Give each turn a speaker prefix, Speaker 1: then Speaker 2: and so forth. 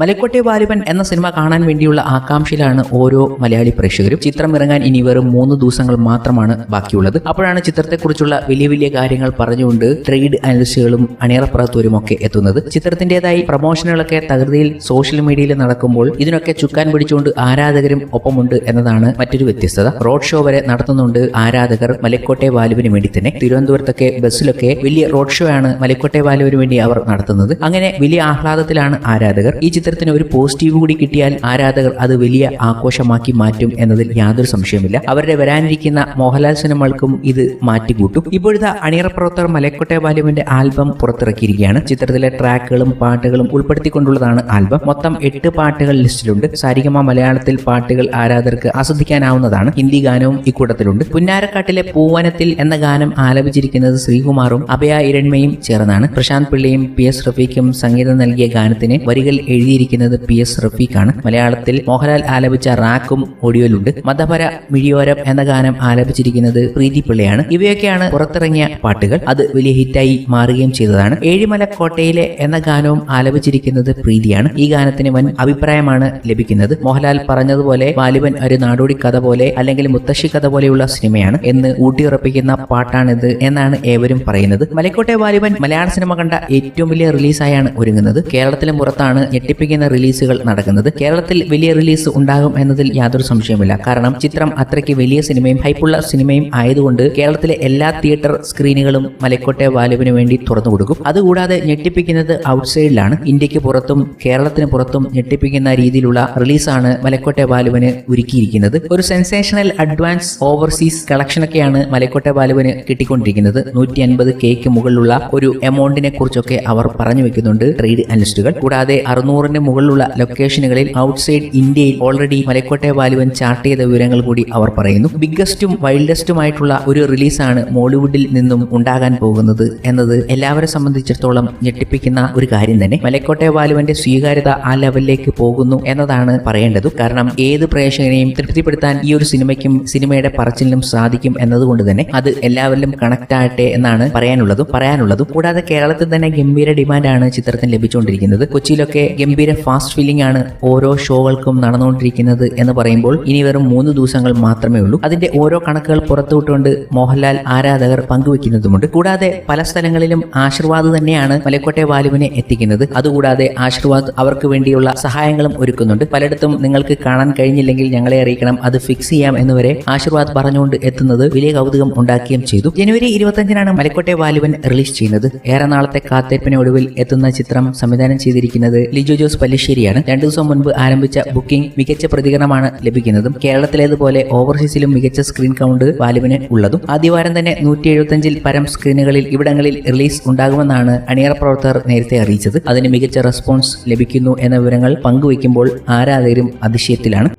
Speaker 1: മലക്കോട്ടെ വാലിബൻ എന്ന സിനിമ കാണാൻ വേണ്ടിയുള്ള ആകാംക്ഷയിലാണ് ഓരോ മലയാളി പ്രേക്ഷകരും. ചിത്രം ഇറങ്ങാൻ ഇനി വെറും മൂന്ന് ദിവസങ്ങൾ മാത്രമാണ് ബാക്കിയുള്ളത്. അപ്പോഴാണ് ചിത്രത്തെക്കുറിച്ചുള്ള വലിയ വലിയ കാര്യങ്ങൾ പറഞ്ഞുകൊണ്ട് ട്രേഡ് അനലിസ്റ്റുകളും അണിയറപ്പുറത്തൂരും ഒക്കെ എത്തുന്നത്. ചിത്രത്തിന്റേതായി പ്രൊമോഷനുകളൊക്കെ തകൃതിയിൽ സോഷ്യൽ മീഡിയയിൽ നടക്കുമ്പോൾ ഇതിനൊക്കെ ചുക്കാൻ പിടിച്ചുകൊണ്ട് ആരാധകരും ഒപ്പമുണ്ട് എന്നതാണ് മറ്റൊരു വ്യത്യസ്തത. റോഡ് ഷോ വരെ നടത്തുന്നുണ്ട് ആരാധകർ മലക്കോട്ടെ വാലുവിന് വേണ്ടി തന്നെ. തിരുവനന്തപുരത്തൊക്കെ ബസ്സിലൊക്കെ വലിയ റോഡ് ഷോ ആണ് മലക്കോട്ടെ വാലുവിന് വേണ്ടി അവർ നടത്തുന്നത്. അങ്ങനെ വലിയ ആഹ്ലാദത്തിലാണ് ആരാധകർ. ഈ ചിത്രത്തിന് ഒരു പോസിറ്റീവ് കൂടി കിട്ടിയാൽ ആരാധകർ അത് വലിയ ആഘോഷമാക്കി മാറ്റും എന്നതിൽ യാതൊരു സംശയമില്ല അവരുടെ വരാനിരിക്കുന്ന മോഹൻലാൽ സിനിമകൾക്കും ഇത് മാറ്റിക്കൂട്ടും. ഇപ്പോഴത്തെ അണിയറ പ്രവർത്തകർ മലക്കോട്ടെ ബാലുവിന്റെ ആൽബം പുറത്തിറക്കിയിരിക്കുകയാണ്. ചിത്രത്തിലെ ട്രാക്കുകളും പാട്ടുകളും ഉൾപ്പെടുത്തിക്കൊണ്ടുള്ളതാണ് ആൽബം. മൊത്തം എട്ട് പാട്ടുകൾ ലിസ്റ്റിലുണ്ട്. സാരികമ മലയാളത്തിൽ പാട്ടുകൾ ആരാധകർക്ക് ആസ്വദിക്കാനാവുന്നതാണ്. ഹിന്ദി ഗാനവും ഇക്കൂട്ടത്തിലുണ്ട്. പുന്നാരക്കാട്ടിലെ പൂവനത്തിൽ എന്ന ഗാനം ആലപിച്ചിരിക്കുന്നത് ശ്രീകുമാറും അഭയ ഇരൺമയും ചേർന്നാണ്. പ്രശാന്ത് പിള്ളയും പി എസ് റഫീഖും സംഗീതം നൽകിയ ഗാനത്തിന് വരികൾ എഴുതിയിരിക്കുന്നത് പി എസ് റഫീഖാണ്. മലയാളത്തിൽ മോഹൻലാൽ ആലപിച്ച റാക്കും ഓഡിയോയിലുണ്ട്. മതപര മിഴിയോരം എന്ന ഗാനം ആലപിച്ചിരിക്കുന്നത് പ്രീതി പിള്ളയാണ്. ഇവയൊക്കെയാണ് പുറത്തിറങ്ങിയ പാട്ടുകൾ. അത് വലിയ ഹിറ്റായി മാറുകയും ചെയ്തതാണ്. ഏഴിമല കോട്ടയിലെ എന്ന ഗാനവും ആലപിച്ചിരിക്കുന്നത് പ്രീതിയാണ്. ഈ ഗാനത്തിന് വൻ അഭിപ്രായമാണ് ലഭിക്കുന്നത്. മോഹൻലാൽ പറഞ്ഞതുപോലെ വാലിബൻ ഒരു നാടോടി കഥ പോലെ അല്ലെങ്കിൽ മുത്തശ്ശി കഥ പോലെയുള്ള സിനിമയാണ് എന്ന് ഊട്ടിയുറപ്പിക്കുന്ന പാട്ടാണിത് എന്നാണ് ഏവരും പറയുന്നത്. മലക്കോട്ടെ വാലിബൻ മലയാള സിനിമ കണ്ട ഏറ്റവും വലിയ റിലീസായാണ് ഒരുങ്ങുന്നത്. കേരളത്തിലും പുറത്താണ് ഞെട്ടിപ്പിക്കുന്ന റിലീസുകൾ നടക്കുന്നത്. കേരളത്തിൽ വലിയ റിലീസ് ഉണ്ടാകും എന്നതിൽ യാതൊരു സംശയമില്ല കാരണം ചിത്രം അത്രയ്ക്ക് വലിയ സിനിമയും ഹൈപ്പുള്ള സിനിമയും ആയതുകൊണ്ട് കേരളത്തിലെ എല്ലാ തിയേറ്റർ സ്ക്രീനുകളും മലക്കോട്ടെ വാലുവിന് വേണ്ടി തുറന്നു കൊടുക്കും. അതുകൂടാതെ ഞെട്ടിപ്പിക്കുന്നത് ഔട്ട്സൈഡിലാണ്. ഇന്ത്യയ്ക്ക് പുറത്തും കേരളത്തിന് പുറത്തും ഞെട്ടിപ്പിക്കുന്ന രീതിയിലുള്ള റിലീസാണ് മലക്കോട്ടെ വാലുവിന് ഒരുക്കിയിരിക്കുന്നത്. ഒരു സെൻസേഷണൽ അഡ്വാൻസ് ഓവർസീസ് കളക്ഷനൊക്കെയാണ് മലക്കോട്ടെ വാലുവിന് കിട്ടിക്കൊണ്ടിരിക്കുന്നത്. നൂറ്റി അൻപത് കേക്ക് മുകളിലുള്ള ഒരു എമൗണ്ടിനെ കുറിച്ചൊക്കെ അവർ പറഞ്ഞു വെക്കുന്നുണ്ട് ട്രേഡ് അനലിസ്റ്റുകൾ. കൂടാതെ അറുന്നൂറിന് മുകളിലുള്ള ലൊക്കേഷനുകളിൽ ഔട്ട്സൈഡ് ഇന്ത്യയിൽ ഓൾറെഡി മലക്കോട്ടെ ബാലുവൻ ചാർട്ട് ചെയ്ത വിവരങ്ങൾ കൂടി അവർ പറയുന്നു. ബിഗ്ഗസ്റ്റും വൈൽഡസ്റ്റുമായിട്ടുള്ള ഒരു റിലീസാണ് മോളിവുഡിൽ നിന്നും ഉണ്ടാകാൻ പോകുന്നത് എന്നത് എല്ലാവരെ സംബന്ധിച്ചിടത്തോളം ഞെട്ടിപ്പിക്കുന്ന ഒരു കാര്യം തന്നെ. മലക്കോട്ടെ ബാലുവന്റെ സ്വീകാര്യത ആ ലെവലിലേക്ക് പോകുന്നു എന്നതാണ് പറയേണ്ടത്. കാരണം ഏത് പ്രേക്ഷകനെയും തൃപ്തിപ്പെടുത്താൻ ഈ ഒരു സിനിമയ്ക്കും സിനിമയുടെ പറച്ചിലിനും സാധിക്കും എന്നതുകൊണ്ട് തന്നെ അത് എല്ലാവരിലും കണക്ട് ആകട്ടെ എന്നാണ് പറയാനുള്ളതും. പറയാനുള്ളതും. കൂടാതെ കേരളത്തിൽ തന്നെ ഗംഭീര ഡിമാൻഡാണ് ചിത്രത്തിന് ലഭിച്ചുകൊണ്ടിരിക്കുന്നത്. കൊച്ചിയിലൊക്കെ ഗംഭീര ഫാസ്റ്റ് ഫീലിംഗ് ആണ് ഓരോ ഷോകൾക്കും നടന്നുകൊണ്ടിരിക്കുന്നത് എന്ന് പറയുമ്പോൾ ഇനി വെറും മൂന്ന് ദിവസങ്ങൾ മാത്രമേ ഉള്ളൂ. അതിന്റെ ഓരോ കണക്കുകൾ പുറത്തുവിട്ടുകൊണ്ട് മോഹൻലാൽ ആരാധകർ പങ്കുവെക്കുന്നതുമുണ്ട് കൂടാതെ പല സ്ഥലങ്ങളിലും ആശീർവാദ് തന്നെയാണ് മലക്കോട്ടെ വാലുവിനെ എത്തിക്കുന്നത്. അതുകൂടാതെ ആശീർവാദ് അവർക്ക് വേണ്ടിയുള്ള സഹായങ്ങളും ഒരുക്കുന്നുണ്ട്. പലയിടത്തും നിങ്ങൾക്ക് കാണാൻ കഴിഞ്ഞില്ലെങ്കിൽ ഞങ്ങളെ അറിയിക്കണം. അത് ഫിക്സ് ചെയ്യാം എന്നുവരെ ആശീർവാദ് പറഞ്ഞുകൊണ്ട് എത്തുന്നത് വലിയ കൗതുകം ഉണ്ടാക്കുകയും ചെയ്തു. ജനുവരി ഇരുപത്തഞ്ചിനാണ് മലക്കോട്ടെ വാലുവൻ റിലീസ് ചെയ്യുന്നത്. ഏറെ നാളത്തെ കാത്തിരിപ്പിന് ഒടുവിൽ എത്തുന്ന ചിത്രം സംവിധാനം ചെയ്തിരിക്കുന്നത് ലിജോ ജോസ് പല്ലിശ്ശേരിയാണ് രണ്ടു ദിവസം മുൻപ് ആരംഭിച്ച ബുക്കിംഗ് മികച്ച പ്രതികരണമാണ് ലഭിക്കുന്നതും കേരളത്തിലേതുപോലെ ഓവർസീസിലും മികച്ച സ്ക്രീൻ കൗണ്ട് വാലുവിന് ഉള്ളതും. ആദ്യവാരം തന്നെ നൂറ്റി എഴുപത്തഞ്ചിൽ പരം സ്ക്രീനുകളിൽ ഇവിടങ്ങളിൽ റിലീസ് ഉണ്ടാകുമെന്നാണ് അണിയറ പ്രവർത്തകർ നേരത്തെ അറിയിച്ചത്. അതിന് മികച്ച റെസ്പോൺസ് ലഭിക്കുന്നു എന്ന വിവരങ്ങൾ പങ്കുവയ്ക്കുമ്പോൾ ആരാധകരും അതിശയത്തിലാണ്.